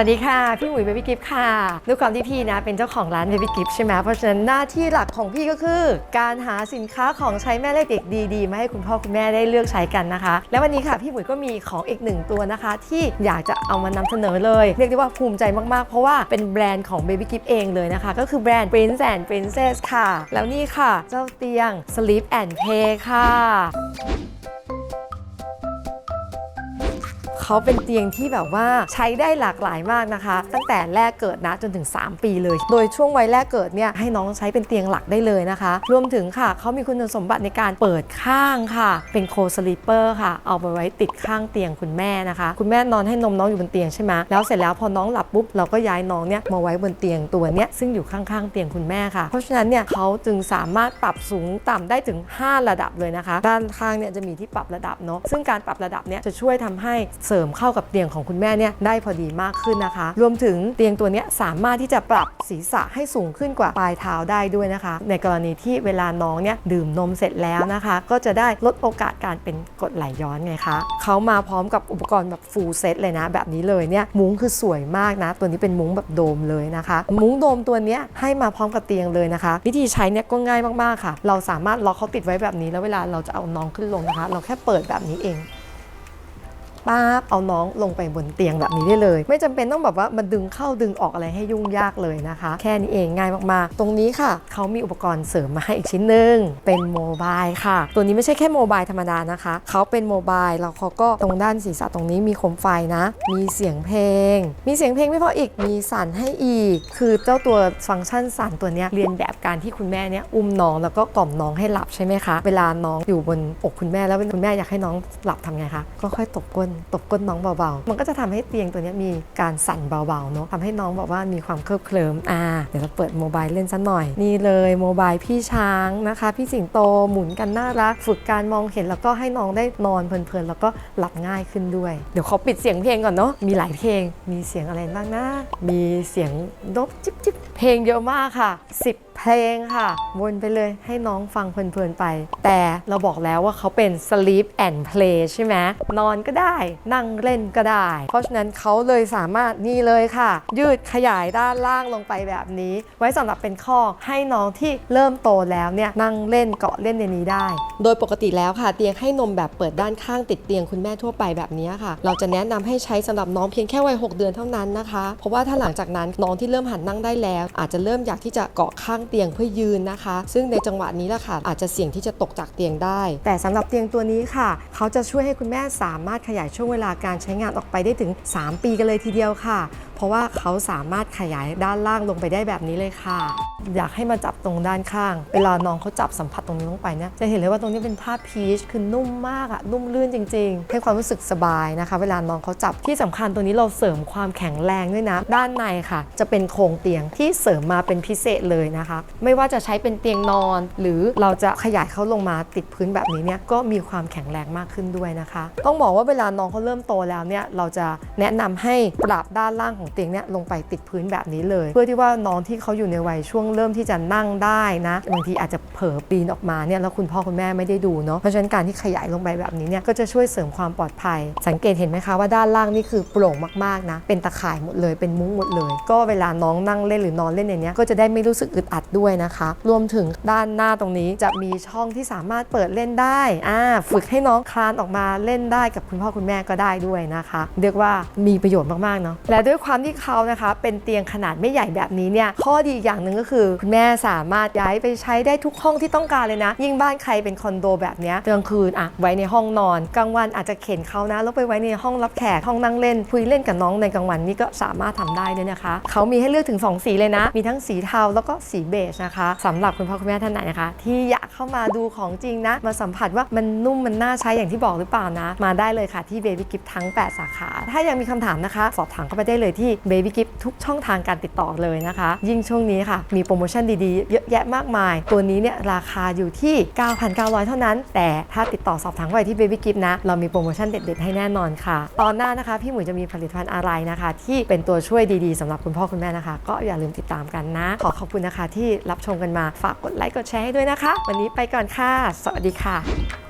วัสดีค่ะ พี่หมุยเบบี้กิฟค่ะด้วยความที่พี่นะเป็นเจ้าของร้านเบบี้กิฟใช่ไหมเพราะฉะนั้นหน้าที่หลักของพี่ก็คือ การหาสินค้าของใช้แม่และเด็กดีๆมาให้คุณพ่อคุณแม่ได้เลือกใช้กันนะคะ และวันนี้ค่ะพี่หมุยก็มีของอีกหนึ่งตัวนะคะ ที่อยากจะเอามานำเสนอเลย เรียกได้ว่าภูมิใจมากๆ เพราะว่าเป็นแบรนด์ของ Baby Gift เองเลยนะคะ ก็คือแบรนด์ Prince and Princess ค่ะ แล้วนี่ค่ะ เจ้าเตียง Sleep and Play ค่ะ เขาเป็นเตียงที่แบบว่าใช้ได้หลากหลายมากนะคะ ตั้งแต่แรกเกิดนะจนถึง 3 ปีเลย โดยช่วงวัยแรกเกิดเนี่ยให้น้องใช้เป็นเตียงหลักได้เลยนะคะ รวมถึงค่ะเขามีคุณสมบัติในการเปิดข้างค่ะ เป็นโคสลีปเปอร์ค่ะ เอาไปไว้ติดข้างเตียงคุณแม่นะคะ คุณแม่นอนให้นมน้องอยู่บนเตียงใช่ไหมแล้วเสร็จแล้วพอน้องหลับปุ๊บเราก็ย้ายน้องเนี่ยมาไว้บนเตียงตัวเนี้ยซึ่งอยู่ข้างๆเตียงคุณแม่ค่ะ เพราะฉะนั้นเนี่ยเขาจึงสามารถปรับสูงต่ำได้ถึง 5 ระดับเลยนะคะ ด้านข้างเนี่ยจะมีที่ปรับระดับเนาะซึ่งการปรับระดับเนี่ยจะช่วยทำให้เสริมเข้ากับเตียงของคุณแม่เนี่ยได้พอดีมากขึ้นนะคะ รวมถึงเตียงตัวนี้สามารถที่จะปรับศีรษะให้สูงขึ้นกว่าปลายเท้าได้ด้วยนะคะ ในกรณีที่เวลาน้องเนี่ยดื่มนมเสร็จแล้วนะคะ ก็จะได้ลดโอกาสการเป็นกดไหลย้อนไงคะเขามาพร้อมกับอุปกรณ์แบบฟูลเซตเลยนะ แบบนี้เลยเนี่ยมุ้งคือสวยมากนะ ตัวนี้เป็นมุ้งแบบโดมเลยนะคะ มุ้งโดมตัวนี้ให้มาพร้อมกับเตียงเลยนะคะ วิธีใช้เนี่ยก็ง่ายมากๆค่ะ เราสามารถล็อกเขาติดไว้แบบนี้แล้วเวลาเราจะเอาน้องขึ้นลงนะคะ เราแค่เปิดแบบนี้เอง ปั๊บเอาน้องลงไปบนเตียงแบบนี้ได้เลย ไม่จำเป็นต้องแบบว่ามาดึงเข้าดึงออกอะไรให้ยุ่งยากเลยนะคะ แค่นี้เองง่ายมากๆ ตรงนี้ค่ะ เขามีอุปกรณ์เสริมมาให้อีกชิ้นหนึ่งเป็นโมบายค่ะ ตัวนี้ไม่ใช่แค่โมบายธรรมดานะคะ เขาเป็นโมบายแล้วเขาก็ตรงด้านศีรษะตรงนี้มีโคมไฟนะ มีเสียงเพลง มีเสียงเพลงไม่พออีกมีสั่นให้อีก คือเจ้าตัวฟังก์ชันสั่นตัวนี้เรียนแบบการที่คุณแม่เนี่ยอุ้มน้องแล้วก็กล่อมน้องให้หลับใช่ไหมคะ เวลาน้องอยู่บนอกคุณแม่แล้วคุณแม่อยากให้น้องหลับทำไงคะก็ค่อยตบก้นตบก้นน้องเบาๆ มันก็จะทำให้เตียงตัวนี้มีการสั่นเบาๆเนาะทำให้น้องแบบว่ามีความเคลิบเคลิ้มอ่าเดี๋ยวเราเปิดโมบายเล่นซะหน่อย นี่เลยโมบายพี่ช้างนะคะ พี่สิงโตหมุนกันน่ารัก ฝึกการมองเห็นแล้วก็ให้น้องได้นอนเพลินๆ แล้วก็หลับง่ายขึ้นด้วย เดี๋ยวขอปิดเสียงเพลงก่อนเนาะมีหลายเพลงมีเสียงอะไรบ้างนะ มีเสียงนกจิ๊บจิ๊บเพลงเยอะมากค่ะ 10 เพลงค่ะวนไปเลยให้น้องฟังเพลินๆไป แต่เราบอกแล้วว่าเขาเป็น sleep and play ใช่ไหมนอนก็ได้ นั่งเล่นก็ได้ เพราะฉะนั้นเขาเลยสามารถนี่เลยค่ะ ยืดขยายด้านล่างลงไปแบบนี้ ไว้สำหรับเป็นข้อให้น้องที่เริ่มโตแล้วเนี่ยนั่งเล่นเกาะเล่นในนี้ได้ โดยปกติแล้วค่ะเตียงให้นมแบบเปิดด้านข้างติดเตียงคุณแม่ทั่วไปแบบนี้ค่ะ เราจะแนะนำให้ใช้สำหรับน้องเพียงแค่วัย6เดือนเท่านั้นนะคะ เพราะว่าถ้าหลังจากนั้นน้องที่เริ่มหันนั่งได้แล้ว อาจจะเริ่มอยากที่จะเกาะข้างเตียงเพื่อยืนนะคะ ซึ่งในจังหวะนี้แหละค่ะ อาจจะเสี่ยงที่จะตกจากเตียงได้ แต่สำหรับเตียงตัวนี้ค่ะ เขาจะช่วยให้คุณแม่สามารถขยายช่วงเวลาการใช้งานออกไปได้ถึง 3 ปีกันเลยทีเดียวค่ะ เพราะว่าเขาสามารถขยายด้านล่างลงไปได้แบบนี้เลยค่ะ อยากให้มาจับตรงด้านข้าง เวลาน้องเขาจับสัมผัสตรงนี้ลงไปเนี่ยจะเห็นเลยว่าตรงนี้เป็นผ้าพีชคือนุ่มมากอะนุ่มลื่นจริง ๆ ให้ความรู้สึกสบายนะคะ เวลาน้องเขาจับที่สำคัญตัวนี้เราเสริมความแข็งแรงด้วยนะด้านในค่ะ จะเป็นโครงเตียงที่เสริมมาเป็นพิเศษเลยนะคะ ไม่ว่าจะใช้เป็นเตียงนอน หรือเราจะขยายเขาลงมาติดพื้นแบบนี้เนี่ยก็มีความแข็งแรงมากขึ้นด้วยนะคะ ต้องบอกว่าเวลาน้องเขาเริ่มโตแล้วเนี่ยเราจะแนะนำให้ปรับด้านล่างของเตียงเนี่ยลงไปติดพื้นแบบนี้เลย เพื่อที่ว่าน้องที่เขาอยู่ในวัยช่วงเริ่มที่จะนั่งได้นะบางทีอาจจะเผลอปีนออกมาเนี่ยแล้วคุณพ่อคุณแม่ไม่ได้ดูเนาะเพราะฉะนั้นการที่ขยายลงไปแบบนี้เนี่ยก็จะช่วยเสริมความปลอดภัย สังเกตเห็นไหมคะว่าด้านล่างนี่คือโปร่งมากๆนะเป็นตะข่ายหมดเลยเป็นมุ้งหมดเลย ก็เวลาน้องนั่งเล่นหรือนอนเล่นในนี้ก็จะได้ไม่รู้สึกอึดอัดด้วยนะคะ รวมถึงด้านหน้าตรงนี้จะมีช่องที่สามารถเปิดเล่นได้อ่าฝึกให้น้องคลานออกมาเล่นได้กับคุณพ่อคุณแม่ก็ได้ด้วยนะคะ เรียกว่ามีประโยชน์มากๆเนาะและด้วยความที่เขานะคะเป็นเตียงขนาดไม่ใหญ่แบบนี้เนี่ยข้อดีอย่างหนึ่งก็คือคุณแม่สามารถย้ายไปใช้ได้ทุกห้องที่ต้องการเลยนะ ยิ่งบ้านใครเป็นคอนโดแบบนี้กลางคืนอะไว้ในห้องนอนกลางวันอาจจะเข็นเขานะแล้วไปไว้ในห้องรับแขกห้องนั่งเล่นคุยเล่นกับน้องในกลางวันนี่ก็สามารถทำได้ด้วยนะคะเขามีให้เลือกถึง 2 สีเลยนะ มีทั้งสีเทาแล้วก็สีเบจนะคะสำหรับคุณพ่อคุณแม่ท่านไหนนะคะ ที่อยากเข้ามาดูของจริงนะ มาสัมผัสว่ามันนุ่มมันน่าใช้อย่างที่บอกหรือเปล่านะ มาได้เลยค่ะที่ Baby Gift ทั้ง 8 สาขา ถ้ายังมีคำถามนะคะ สอบถามเข้าไปได้เลยที่ Baby Gift ทุกช่องทางการติดต่อเลยนะคะ ยิ่งช่วงนี้ค่ะ มีโปรโมชั่นดีๆ เยอะแยะมากมาย ตัวนี้เนี่ยราคาอยู่ที่ 9,900 เท่านั้น แต่ถ้าติดต่อสอบถามเข้าไปที่ Baby Gift นะ เรามีโปรโมชั่นเด็ดๆ ให้แน่นอนค่ะ ตอนหน้านะคะ พี่หมวยจะมีผลิตภัณฑ์อะไรนะคะ ที่เป็นตัวช่วยดีๆสำหรับคุณพ่อคุณแม่นะคะ ก็อย่าลืมติดตามกันนะ ขอขอบคุณนะคะที่รับชมกันมาฝากกดไลค์กดแชร์ให้ด้วยนะคะ วันนี้ไปก่อนค่ะ สวัสดีค่ะ